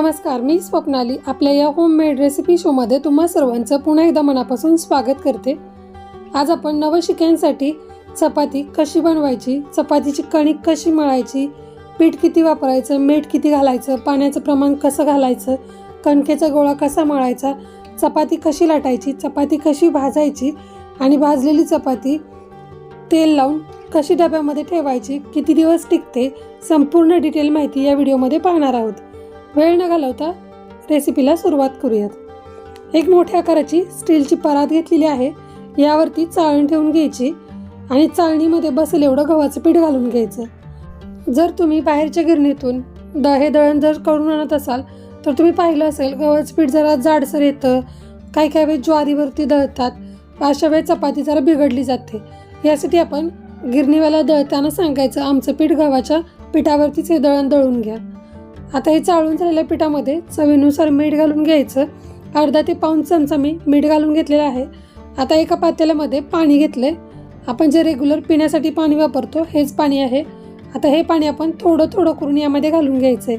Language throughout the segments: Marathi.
नमस्कार मी स्वप्नाली. आपल्या या होममेड रेसिपी शोमध्ये तुम्हा सर्वांचं पुन्हा एकदा मनापासून स्वागत करते. आज आपण नवशिक्यांसाठी चपाती कशी बनवायची चपातीची कणिक कशी मळायची पीठ किती वापरायचं मीठ किती घालायचं पाण्याचं प्रमाण कसं घालायचं कणकेचा गोळा कसा मळायचा चपाती कशी लाटायची चपाती कशी भाजायची आणि भाजलेली चपाती तेल लावून कशी डब्यामध्ये ठेवायची किती दिवस टिकते संपूर्ण डिटेल माहिती या व्हिडिओमध्ये पाहणार आहोत. वेळ न घालवता रेसिपीला सुरुवात करूयात. एक मोठ्या आकाराची स्टीलची परात घेतलेली आहे. यावरती चाळण ठेवून घ्यायची आणि चाळणीमध्ये बसेल एवढं गव्हाचं पीठ घालून घ्यायचं. जर तुम्ही बाहेरच्या गिरणीतून द हे दळण जर करून आणत असाल तर तुम्ही पाहिलं असेल गव्हाचं पीठ जरा जाडसर येतं. काही काही वेळेस ज्वारीवरती दळतात अशा वेळेस चपाती जरा बिघडली जाते. यासाठी आपण गिरणीवाला दळताना सांगायचं आमचं पीठ गव्हाच्या पिठावरतीच हे दळण दळून घ्या. आता हे चाळून झालेल्या पिठामध्ये चवीनुसार मीठ घालून घ्यायचं. अर्धा ते पाऊन चमचा मी मीठ घालून घेतलेलं आहे. आता एका पातेल्यामध्ये पाणी घेतलंय आपण जे रेग्युलर पिण्यासाठी पाणी वापरतो हेच पाणी आहे. आता हे पाणी आपण थोडं थोडं करून यामध्ये घालून घ्यायचं. आहे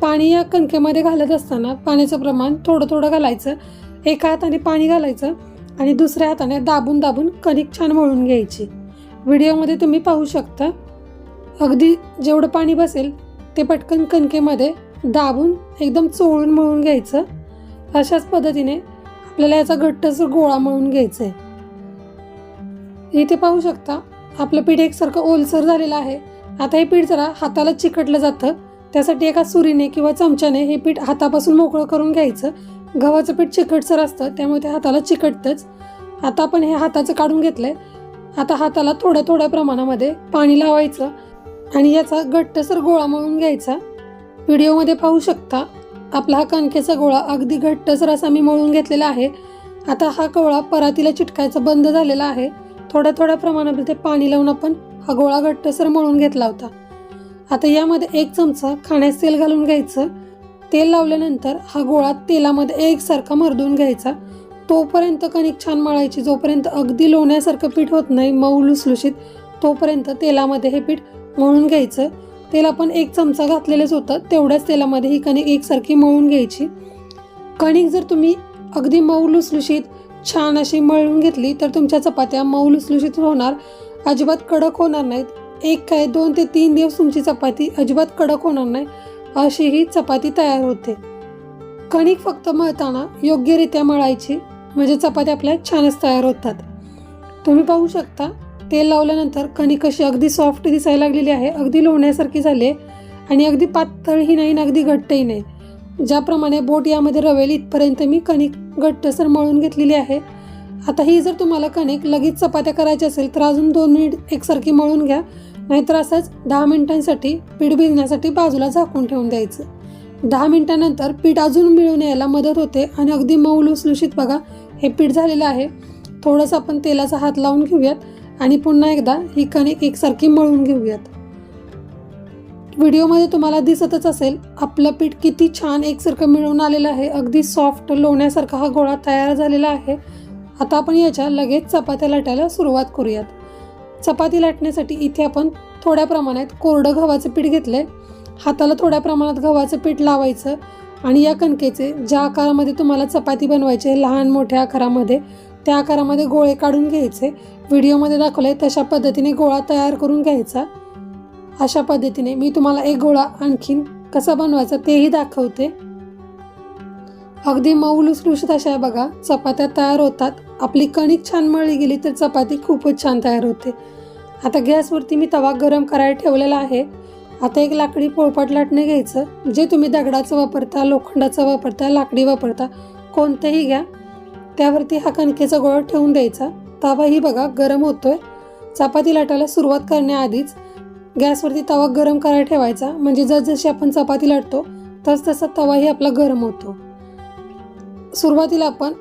पाणी या कणकेमध्ये घालत असताना पाण्याचं प्रमाण थोडं थोडं घालायचं. एका हाताने पाणी घालायचं आणि दुसऱ्या हाताने दाबून दाबून कणिक छान मळून घ्यायची. व्हिडिओमध्ये तुम्ही पाहू शकता. अगदी जेवढं पाणी बसेल ते पटकन कणकेमध्ये दाबून एकदम चोळून मळून घ्यायचं. अशाच पद्धतीने आपल्याला याचा घट्टसर गोळा मळून घ्यायचा आहे इथे पाहू शकता आपलं पीठ एकसारखं ओलसर झालेलं आहे. आता हे पीठ जरा हाताला चिकटलं जातं. त्यासाठी एका सुरीने किंवा चमच्याने हे पीठ हातापासून मोकळं करून घ्यायचं. गव्हाचं पीठ चिकटसर असतं त्यामुळे ते हाताला चिकटतंच. आता आपण हे हाताचं काढून घेतलं आहे आता हाताला थोड्या थोड्या प्रमाणामध्ये पाणी लावायचं. आणि याचा घट्टसर गोळा मळून घ्यायचा. व्हिडिओमध्ये पाहू शकता आपला हा कणकेचा गोळा अगदी घट्टसर असा मी मळून घेतलेला आहे. आता हा गोळा परातीला चिटकायचा बंद झालेला आहे. थोड्या थोड्या प्रमाणामध्ये पाणी लावून आपण हा गोळा घट्टसर मळून घेतला होता. आता यामध्ये एक चमचा खाण्यास तेल घालून घ्यायचं. तेल लावल्यानंतर हा गोळा तेलामध्ये एकसारखा मर्दून घ्यायचा. तोपर्यंत कणिक छान मळायची जोपर्यंत अगदी लोण्यासारखं पीठ होत नाही मऊ लुसलुशीत तोपर्यंत तेलामध्ये हे पीठ मळून घ्यायचं. तेल आपण एक चमचा घातलेलंच होतं. तेवढ्याच तेलामध्ये ही कणिक एकसारखी मळून घ्यायची. कणिक जर तुम्ही अगदी मऊ लुसलुशीत छान अशी मळून घेतली तर तुमच्या चपात्या मऊ लुसलुशीत होणार. अजिबात कडक होणार नाहीत. एक काय दोन ते तीन दिवस तुमची चपाती अजिबात कडक होणार नाही. अशी ही चपाती तयार होते. कणिक फक्त मळताना योग्यरित्या मळायची. म्हणजे चपात्या आपल्या छानच तयार होतात. तुम्ही पाहू शकता तेल लावल्यानंतर कणिक अशी अगदी सॉफ्ट दिसायला लागलेली आहे अगदी लोण्यासारखी झाली आहे आणि अगदी पातळही नाही आणि अगदी घट्टही नाही. ज्याप्रमाणे बोट यामध्ये रवेल इथपर्यंत मी कणिक घट्टसर मळून घेतलेली आहे. आता ही जर तुम्हाला कणिक लगेच चपात्या करायची असेल तर अजून दोन मिनिट एकसारखी मळून घ्या नाहीतर असंच दहा मिनिटांसाठी पीठ भिजण्यासाठी बाजूला झाकून ठेवून द्यायचं. दहा मिनिटानंतर पीठ अजून मिळून यायला मदत होते आणि अगदी मऊ लुसलुशीत बघा हे पीठ झालेलं आहे. थोडंसं आपण तेलाचा हात लावून घेऊयात. आणि पुन्हा एकदा ही कणिक एकसारखी मळून घेऊयात. व्हिडिओमध्ये तुम्हाला दिसतच असेल आपलं पीठ किती छान एकसारखं मिळून आलेलं आहे. अगदी सॉफ्ट लोण्यासारखा हा गोळा तयार झालेला आहे. आता आपण याच्या लगेच चपात्या लाटायला सुरुवात करूयात. चपाती लाटण्यासाठी इथे आपण थोड्या प्रमाणात कोरडं गव्हाचं पीठ घेतलं आहे हाताला थोड्या प्रमाणात गव्हाचं पीठ लावायचं आणि या कणकेचे ज्या आकारामध्ये तुम्हाला चपाती बनवायचे लहान मोठ्या आकारामध्ये त्या आकारामध्ये गोळे काढून घ्यायचे. व्हिडिओमध्ये दाखवले तशा पद्धतीने गोळा तयार करून घ्यायचा. अशा पद्धतीने मी तुम्हाला एक गोळा आणखीन कसा बनवायचा तेही दाखवते. अगदी मऊ लुसलुशीत अशा आहे बघा चपात्या तयार होतात. आपली कणिक छान मळली गेली तर चपाती खूपच छान तयार होते. आता गॅसवरती मी तवा गरम करायला ठेवलेला आहे. आता एक लाकडी पोळपाट लाटणे घ्यायचं. जे तुम्ही दगडाचं वापरता लोखंडाचं वापरता लाकडी वापरता कोणतंही घ्या. त्यावरती हा कणकेचा गोळा ठेवून द्यायचा. तवाही बघा गरम होतोय. चपाती लाटायला सुरुवात करण्याआधीच गॅसवरती तवा गरम करायला ठेवायचा. म्हणजे जसजशी आपण चपाती लाटतो तस तसा तवाही आपला गरम होतो. सुरुवातीला आपण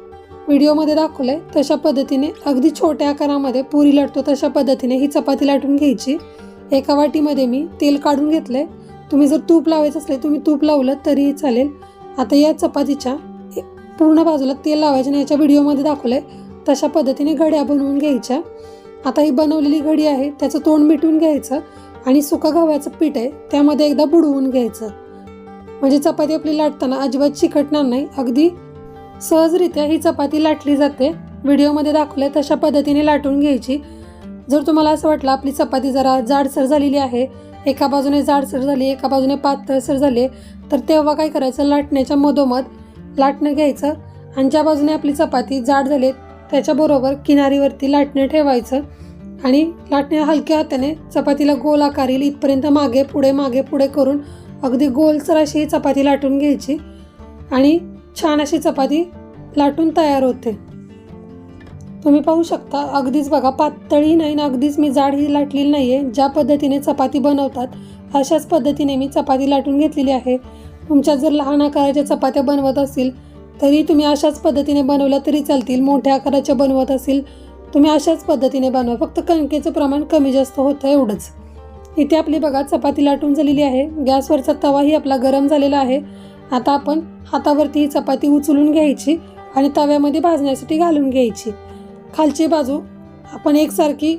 व्हिडिओमध्ये दाखवलंय तशा पद्धतीने अगदी छोट्या आकारामध्ये पुरी लाटतो तशा पद्धतीने ही चपाती लाटून घ्यायची. एका वाटीमध्ये मी तेल काढून घेतलंय. तुम्ही जर तूप लावायचं असले तुम्ही तूप लावलं तरीही चालेल. आता या चपातीच्या पूर्ण बाजूला तेल लावायचे आणि याच्या व्हिडिओमध्ये दाखवलं आहे तशा पद्धतीने घड्या बनवून घ्यायच्या. आता ही बनवलेली घडी आहे त्याचं तोंड मिटून घ्यायचं आणि सुका गव्हाचं पीठ आहे त्यामध्ये एकदा बुडवून घ्यायचं. म्हणजे चपाती आपली लाटताना अजिबात चिकटणार नाही. अगदी सहजरित्या ही चपाती लाटली जाते. व्हिडिओमध्ये दाखवलं आहे तशा पद्धतीने लाटून घ्यायची. जर तुम्हाला असं वाटलं आपली चपाती जरा जाडसर झालेली आहे एका बाजूने जाडसर झाली एका बाजूने पातळसर झाली तर तेव्हा काय करायचं? लाटण्याच्या मधोमध लाटणं घ्यायचं आणि ज्या बाजूने आपली चपाती जाड झाली त्याच्याबरोबर किनारीवरती लाटणं ठेवायचं आणि लाटण्या हलक्या हाताने चपातीला गोल आकार येईल इथपर्यंत मागे पुढे मागे पुढे करून अगदी गोलसर अशी चपाती लाटून घ्यायची आणि छान अशी चपाती लाटून तयार होते. तुम्ही पाहू शकता अगदीच बघा पातळी नाही ना अगदीच मी जाड ही लाटलेली नाही आहे ज्या पद्धतीने चपाती बनवतात अशाच पद्धतीने मी चपाती लाटून घेतलेली आहे. तुमच्या जर लहान आकाराच्या चपात्या बनवत असतील तरी तुम्ही अशाच पद्धतीने बनवल्या तरी चालतील. मोठ्या आकाराच्या बनवत असेल तुम्ही अशाच पद्धतीने बनवा. फक्त कणकेचं प्रमाण कमी जास्त होतं एवढंच. इथे आपली बघा चपाती लाटून झालेली आहे. गॅसवरचा तवाही आपला गरम झालेला आहे. आता आपण हातावरती ही चपाती उचलून घ्यायची आणि तव्यामध्ये भाजण्यासाठी घालून घ्यायची. खालची बाजू आपण एकसारखी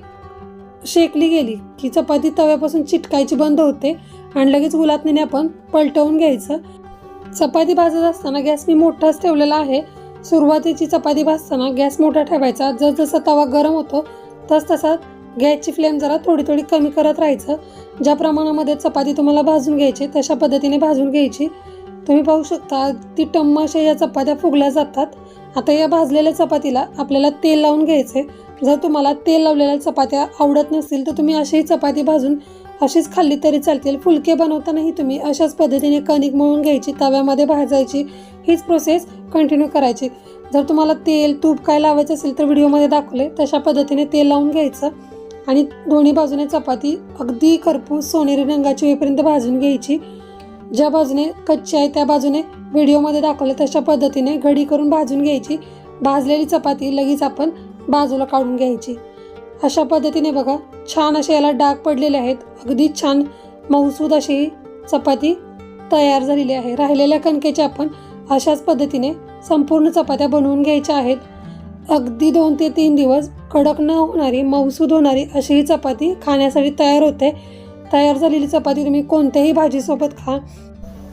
शेकली गेली. की चपाती तव्यापासून चिटकायची बंद होते आणि लगेच गुलातनीने आपण पलटवून घ्यायचं. चपाती भाजत असताना गॅस मी मोठाच ठेवलेला आहे. सुरुवातीची चपाती भाजताना गॅस मोठा ठेवायचा. जसजसा तवा गरम होतो तस तसा गॅसची फ्लेम जरा थोडी थोडी कमी करत राहायचं. ज्या प्रमाणामध्ये चपाती तुम्हाला भाजून घ्यायची तशा पद्धतीने भाजून घ्यायची. तुम्ही पाहू शकता ती टम्म अशा या चपात्या फुगल्या जातात. आता या भाजलेल्या चपातीला आपल्याला तेल लावून घ्यायचे जर तुम्हाला तेल लावलेल्या चपात्या आवडत नसतील तर तुम्ही अशीही चपाती भाजून अशीच खाल्ली तरी चालतील. फुलके बनवतानाही तुम्ही अशाच पद्धतीने कणिक मळून घ्यायची तव्यामध्ये भाजायची. हीच प्रोसेस कंटिन्यू करायची. जर तुम्हाला तेल तूप काय लावायचं असेल तर व्हिडिओमध्ये दाखवले तशा पद्धतीने तेल लावून घ्यायचं. आणि दोन्ही बाजूने चपाती अगदी खरपूस सोनेरी रंगाची होईपर्यंत भाजून घ्यायची. ज्या बाजूने कच्ची आहे त्या बाजूने व्हिडिओमध्ये दाखवले तशा पद्धतीने घडी करून भाजून घ्यायची. भाजलेली चपाती लगेच आपण बाजूला काढून घ्यायची. अशा पद्धतीने बघा छान असे याला डाग पडलेले आहेत. अगदी छान मऊसूद अशी चपाती तयार झालेली आहे. राहिलेल्या कणकेच्या आपण अशाच पद्धतीने संपूर्ण चपात्या बनवून घ्यायच्या आहेत. अगदी दोन ते तीन दिवस कडक न होणारी मऊसूद होणारी अशी ही चपाती खाण्यासाठी तयार होते. तयार झालेली चपाती तुम्ही कोणत्याही भाजीसोबत खा.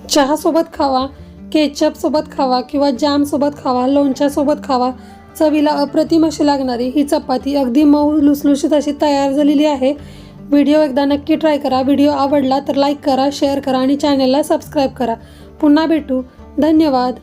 चहासोबत खावा केचपसोबत खावा किंवा जॅमसोबत खावा लोणच्यासोबत खावा. चवीला अप्रतिम अशी लागणारी ही चपाती अगदी मऊ लुसलुशीत अशी तयार झालेली आहे. व्हिडिओ एकदा नक्की ट्राय करा. व्हिडिओ आवडला तर लाईक करा शेअर करा आणि चॅनलला सबस्क्राईब करा. पुन्हा भेटू. धन्यवाद.